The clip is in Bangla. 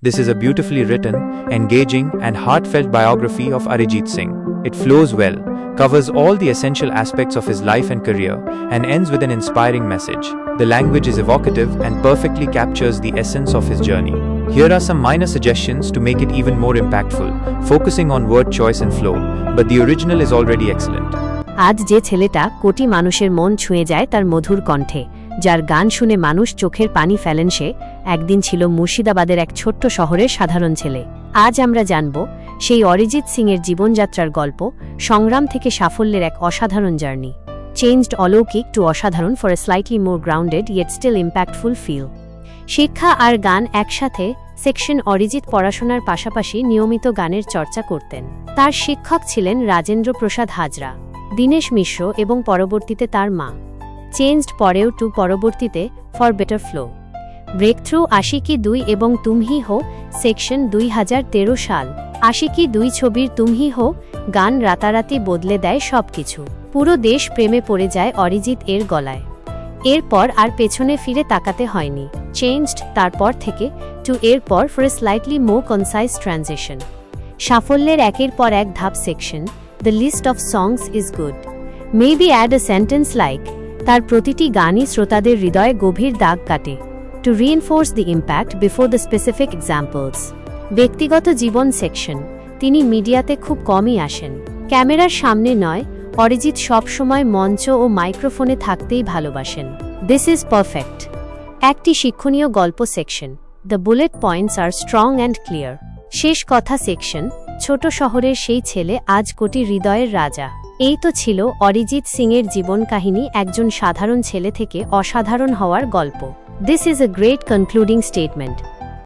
This is a beautifully written, engaging, and heartfelt biography of Arijit Singh. It flows well, covers all the essential aspects of his life and career, and ends with an inspiring message. The language is evocative and perfectly captures the essence of his journey. Here are some minor suggestions to make it even more impactful, focusing on word choice and flow, but the original is already excellent. আজ যে ছেলেটা কোটি মানুষের মন ছুঁয়ে যায় তার মধুর কণ্ঠে যার গান শুনে মানুষ চোখের পানি ফেলেন সে, একদিন ছিল মুর্শিদাবাদের এক ছোট্ট শহরের সাধারণ ছেলে। আজ আমরা জানব সেই অরিজিৎ সিংয়ের জীবনযাত্রার গল্প, সংগ্রাম থেকে সাফল্যের এক অসাধারণ জার্নি। চেঞ্জড অলৌকিক টু অসাধারণ for a slightly more grounded yet still impactful feel শিক্ষা আর গান একসাথে সেকশন অরিজিৎ পড়াশোনার পাশাপাশি নিয়মিত গানের চর্চা করতেন। তার শিক্ষক ছিলেন রাজেন্দ্র প্রসাদ হাজরা, দীনেশ মিশ্র এবং পরবর্তীতে তার মা। চেঞ্জড পরেও টু পরবর্তীতে, for better flow. Break breakthrough Aashiqui দুই এবং তুমহি হো, সেকশন দুই হাজার তেরো সাল। আশিকি দুই ছবির তুমহি হো, গান রাতারাতি বদলে দেয় সবকিছু। পুরো দেশ প্রেমে পড়ে যায় অরিজিৎ এর গলায়। এরপর আর পেছনে ফিরে তাকাতে হয়নি। চেঞ্জড তারপর থেকে, টু এরপর for slightly more concise transition. সাফল্যের একের পর এক ধাপ section, the list of songs is good. Maybe add a sentence like তার প্রতিটি গানই শ্রোতাদের হৃদয়ে গভীর দাগ কাটে। To reinforce the impact before the specific examples ব্যক্তিগত জীবন সেকশন তিনি মিডিয়াতে খুব কমই আসেন। ক্যামেরার সামনে নয়, অরিজিৎ সবসময় মঞ্চ ও মাইক্রোফোনে থাকতেই ভালোবাসেন। দিস ইজ পারফেক্ট একটি শিক্ষণীয় গল্প section the bullet points are strong and clear শেষ কথা সেকশন ছোট শহরের সেই ছেলে আজ কোটি হৃদয়ের রাজা। এই তো ছিল অরিজিৎ সিংয়ের জীবন কাহিনী একজন সাধারণ ছেলে থেকে অসাধারণ হওয়ার গল্প। This is a great concluding statement